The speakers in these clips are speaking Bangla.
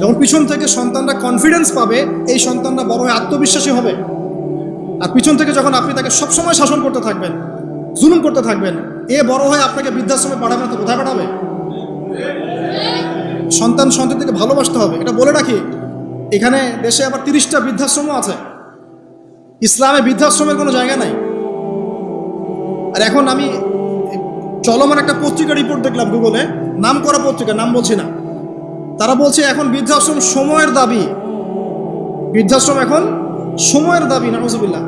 যখন পিছন থেকে সন্তানরা কনফিডেন্স পাবে, এই সন্তানরা বড় হয়ে আত্মবিশ্বাসী হবে। আর পিছন থেকে যখন আপনি তাকে সবসময় শাসন করতে থাকবেন, জুলুম করতে থাকবেন, এ বড় হয়ে আপনাকে বৃদ্ধাশ্রমে পাঠাবে না তো কোথায় পাঠাবে? সন্তান সন্ততিকে ভালোবাসতে হবে। এটা বলে রাখি, এখানে দেশে আবার তিরিশটা বৃদ্ধাশ্রমও আছে। ইসলামে বৃদ্ধাশ্রমের কোনো জায়গা নাই। আর এখন আমি চলমান একটা পত্রিকা রিপোর্ট দেখলাম গুগলে নাম করা পত্রিকা, নাম বলছি না। তারা বলছে এখন বৃদ্ধাশ্রম সময়ের দাবি। বৃদ্ধাশ্রম এখন সময়ের দাবি নাহজুবিল্লাহ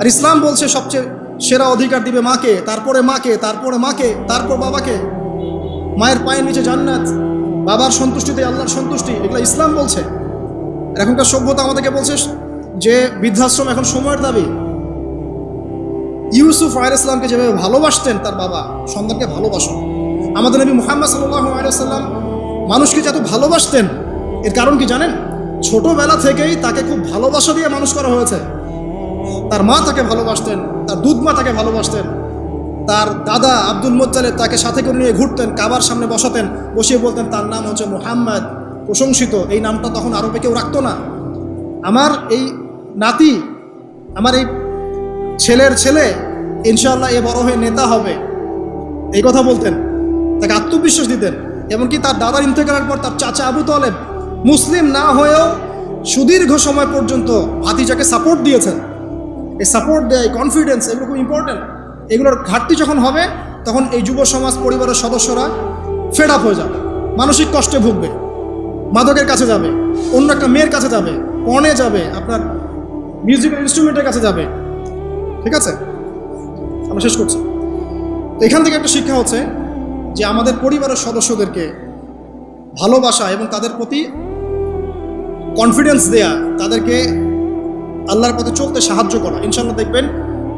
আর ইসলাম বলছে সবচেয়ে সেরা অধিকার দিবে মাকে, তারপরে মাকে তারপরে মাকে, তারপর বাবাকে। মায়ের পায়ের নিচে জান্নাত, বাবার সন্তুষ্টিতে আল্লাহর সন্তুষ্টি, এগুলো ইসলাম বলছে। এখনকার সভ্যতা আমাদেরকে বলছে যে বৃদ্ধাশ্রম এখন সময়ের দাবি। ইউসুফ আয়ের ইসলামকে যেভাবে ভালোবাসতেন তার বাবা, সন্তানকে ভালোবাসুন আমাদের নবী মুহাম্মদ সাল্লাহ আলাইসাল্লাম মানুষকে যত ভালোবাসতেন, এর কারণ কি জানেন? ছোটবেলা থেকেই তাকে খুব ভালোবাসা দিয়ে মানুষ করা হয়েছে। তার মা তাকে ভালোবাসতেন, তার দুধ মা তাকে ভালোবাসতেন, তার দাদা আব্দুল মোত্তালেব তাকে সাথে করে নিয়ে ঘুরতেন, কাবার সামনে বসাতেন, বসিয়ে বলতেন, তার নাম হচ্ছে মুহাম্মদ। প্রশংসিত, এই নামটা তখন আরবে কেউ রাখতো না। আমার এই নাতি, আমার এই ছেলের ছেলে ইনশাল্লাহ এ বড় হয়ে নেতা হবে। এই কথা বলতেন, তাকে আত্মবিশ্বাস দিতেন। এমনকি তার দাদার ইন্তেকালের পর তার চাচা আবু তলেব মুসলিম না হয়েও সুদীর্ঘ সময় পর্যন্ত ভাতিজাকে সাপোর্ট দিয়েছেন। এই সাপোর্ট দেয় কনফিডেন্স এগুলো খুব ইম্পর্টেন্ট এগুলোর ঘাটতি যখন হবে, তখন এই যুব সমাজ পরিবারের সদস্যরা ফেড আপ হয়ে যাবে, মানসিক কষ্টে ভুগবে, মাদকের কাছে যাবে, অন্য একটা মেয়ের কাছে যাবে কনে যাবে, আপনার মিউজিক্যাল ইনস্ট্রুমেন্টের কাছে যাবে। ঠিক আছে? আমরা শেষ করছি। এখান থেকে একটা শিক্ষা হচ্ছে যে আমাদের পরিবারের সদস্যদেরকে ভালোবাসা এবং তাদের প্রতি কনফিডেন্স দেয়া, তাদেরকে আল্লাহর পথে চলতে সাহায্য করা। ইনশাল্লাহ দেখবেন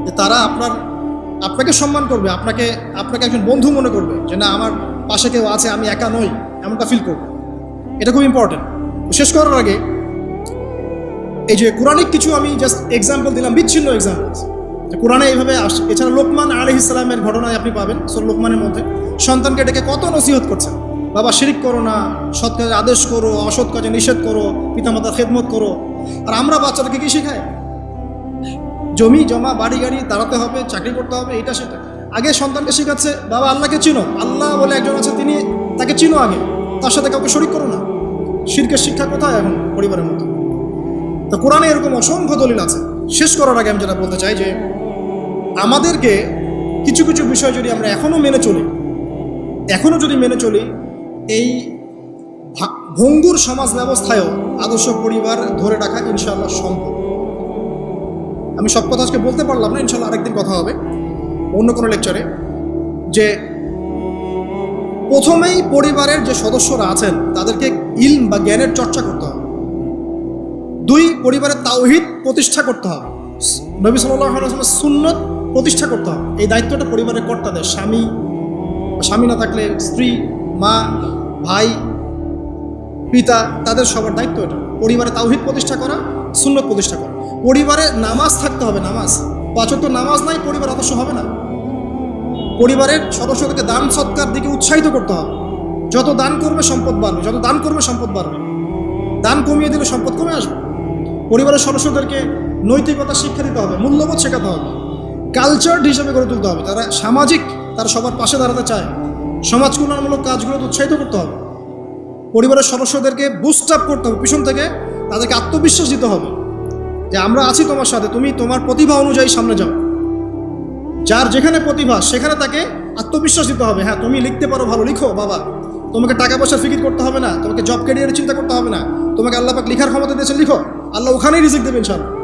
যে তারা আপনার, আপনাকে সম্মান করবে, আপনাকে আপনাকে একজন বন্ধু মনে করবে যে না, আমার পাশে কেউ আছে, আমি একা নই, এমনটা ফিল করবে। এটা খুব ইম্পর্টেন্ট শেষ করার আগে এই যে কোরআনিক কিছু আমি জাস্ট এক্সাম্পল দিলাম, বিচ্ছিন্ন এক্সাম্পল যে কোরআনে এইভাবে আসে এছাড়া লোকমান আলহ ইসলামের ঘটনায় আপনি পাবেন, সর লোকমানের মধ্যে। সন্তানকে ডেকে কত নসিহত করছেন? বাবা, শিরিক করো না, সৎ কাজে আদেশ করো, অসৎ কাজে নিষেধ করো, পিতামাতার খেদমত করো। আর আমরা বাচ্চাদেরকে কি শেখাই? জমি, জমা, বাড়ি, গাড়ি দাঁড়াতে হবে, চাকরি করতে হবে, এটা সেটা। আগে সন্তানকে শেখাচ্ছে, বাবা, আল্লাহকে চিনো। আল্লাহ বলে একজন আছে, তিনি তাকে চিনো আগে। তার সাথে কাউকে শরিক করো না। শিরকের শিক্ষা কোথায় এখন পরিবারের মতো তো কোরআনে এরকম অসংখ্য দলিল আছে। শেষ করার আগে আমি যেটা বলতে চাই যে আমাদেরকে কিছু কিছু বিষয় যদি আমরা এখনও মেনে চলি এখনও যদি মেনে চলি, এই ভঙ্গুর সমাজ ব্যবস্থায়ও আদর্শ পরিবার ধরে রাখা ইনশাআল্লাহ সম্ভব। আমি সব কথা আজকে বলতে পারলাম না ইনশাল্লাহ আরেকদিন কথা হবে, অন্য কোনো লেকচারে যে প্রথমেই পরিবারের যে সদস্যরা আছেন, তাদেরকে ইলম বা জ্ঞানের চর্চা করতে হবে। দুই, পরিবারের তাওহিদ প্রতিষ্ঠা করতে হবে। নবী সাল্লামের সুন্নত প্রতিষ্ঠা করতে হবে। এই দায়িত্বটা পরিবারের কর্তাদের স্বামী স্বামী না থাকলে স্ত্রী, মা, ভাই, পিতা, তাদের সবার দায়িত্ব এটা। পরিবারে তাওহিদ প্রতিষ্ঠা করা, সুন্নত প্রতিষ্ঠা করা। পরিবারে নামাজ থাকতে হবে, নামাজ। পাঁচক নামাজ নাই, পরিবার আদর্শ হবে না। পরিবারের সদস্যদেরকে দান সৎকার দিকে উৎসাহিত করতে হবে। যত দান করবে সম্পদ বাড়বে, যত দান করবে সম্পদ বাড়বে। দান কমিয়ে দিলে সম্পদ কমে আসবে। পরিবারের সদস্যদেরকে নৈতিকতা শিক্ষা দিতে হবে, মূল্যবোধ শেখাতে হবে। কালচার হিসেবে গড়ে তুলতে হবে। তারা সামাজিক, তারা সবার পাশে দাঁড়াতে চায়। সমাজ কল্যাণমূলক কাজগুলো উৎসাহিত করতে হবে। পরিবারের সদস্যদেরকে বুস্ট আপ করতে হবে। পিছন থেকে তাদেরকে আত্মবিশ্বাস দিতে হবে যে, আমরা আছি তোমার সাথে। তুমি তোমার প্রতিভা অনুযায়ী সামনে যাও। যার যেখানে প্রতিভা, সেখানে তাকে আত্মবিশ্বাস দিতে হবে। হ্যাঁ তুমি লিখতে পারো ভালো। লিখো, বাবা। তোমাকে টাকা পয়সা ফিকির করতে হবে না। তোমাকে জব ক্যারিয়ারের চিন্তা করতে হবে না। তোমাকে আল্লাহ পাক লিখার ক্ষমতা দিয়েছেন। লিখো। আল্লাহ ওখানেই রিজিক দেবেন ইনশাল্লাহ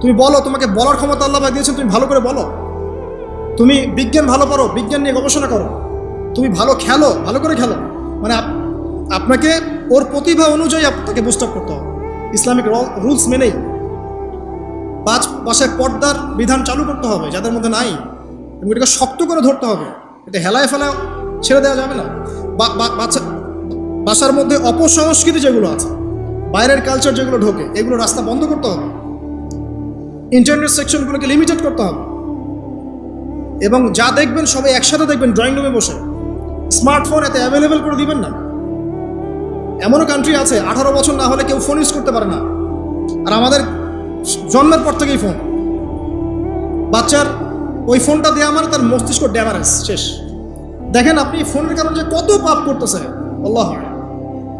তুমি বলো, তোমাকে বলার ক্ষমতা আল্লাহ দিয়েছেন, তুমি ভালো করে বলো। তুমি বিজ্ঞান ভালো পারো, বিজ্ঞান নিয়ে গবেষণা করো। তুমি ভালো খেলো, ভালো করে খেলো। মানে আপ- আপনাকে, ওর প্রতিভা অনুযায়ী আপনাকে বুস্ট আপ করতে হবে। ইসলামিক রুলস মেনেই। পাঁচ পাশে পর্দার বিধান চালু করতে হবে, যাদের মধ্যে নাই। এবং এটাকে শক্ত করে ধরতে হবে। এটা হেলায় ফেলা ছেড়ে দেওয়া যাবে না। বাচ্চা বাসার মধ্যে অপসংস্কৃতি যেগুলো আছে, বাইরের কালচার যেগুলো ঢোকে, এগুলো রাস্তা বন্ধ করতে হবে। ইন্টারনেট সেকশনগুলোকে লিমিটেড করতে হবে। এবং যা দেখবেন সবাই একসাথে দেখবেন ড্রয়িং রুমে বসে। স্মার্টফোন এতে অ্যাভেলেবেল করে দিবেন না। এমনও কান্ট্রি আছে, আঠারো বছর না হলে কেউ ফোন ইউজ করতে পারে না। আর আমাদের জন্মের পর থেকেই ফোন বাচ্চার ওই ফোনটা দেওয়া মানে তার মস্তিষ্ক ড্যামারেজ শেষ। দেখেন আপনি ফোনের কারণে যে কত পাপ করতেছে। আল্লাহ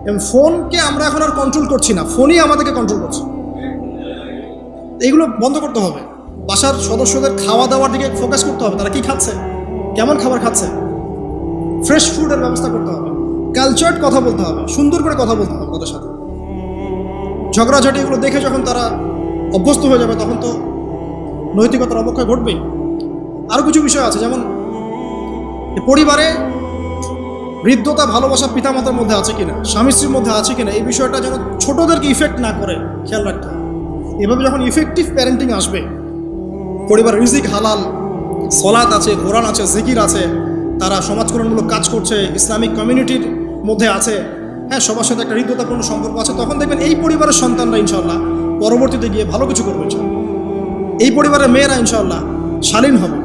এবং ফোনকে আমরা এখন আর কন্ট্রোল করছি না। ফোনই আমাদেরকে কন্ট্রোল করছে। এইগুলো বন্ধ করতে হবে। বাসার সদস্যদের খাওয়া দাওয়ার দিকে ফোকাস করতে হবে। তারা কি খাচ্ছে? কেমন খাবার খাচ্ছে? ফ্রেশ ফুডের ব্যবস্থা করতে হবে। কালচার্ড কথা বলতে হবে। সুন্দর করে কথা বলতে হবে তাদের সাথে। ঝগড়াঝাটি এগুলো দেখে যখন তারা অভ্যস্ত হয়ে যাবে, তখন তো নৈতিকতার অবক্ষয় ঘটবেই। আরও কিছু বিষয় আছে, যেমন পরিবারে বৃদ্ধতা ভালোবাসা পিতামাতার মধ্যে আছে কিনা, স্বামী স্ত্রীর মধ্যে আছে কিনা, এই বিষয়টা যেন ছোটদেরকে ইফেক্ট না করে, খেয়াল রাখতে হবে। এভাবে যখন ইফেক্টিভ প্যারেন্টিং আসবে, পরিবার রিজিক হালাল, সলাৎ আছে, কোরআন আছে, জিকির আছে, তারা সমাজকরণমূলক কাজ করছে, ইসলামিক কমিউনিটির মধ্যে আছে হ্যাঁ সবার সাথে একটা হৃদ্যতাপূর্ণ সম্পর্ক আছে, তখন দেখবেন এই পরিবারের সন্তানরা ইনশাল্লাহ পরবর্তীতে গিয়ে ভালো কিছু করবে এই পরিবারের মেয়েরা ইনশাল্লাহ শালীন হবে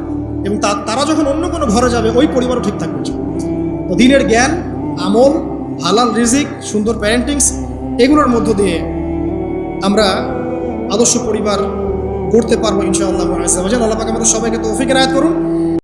এবং তা- তারা যখন অন্য কোনো ঘরে যাবে, ওই পরিবারও ঠিক থাকবে তো দিনের জ্ঞান, আমল, হালাল রিজিক, সুন্দর প্যারেন্টিংস এগুলোর মধ্য দিয়ে আমরা আদর্শ পরিবার করতে পারব ইনশাআল্লাহ আল্লাহ পাক। আমাদের সবাইকে তৌফিক রায়ত করুন।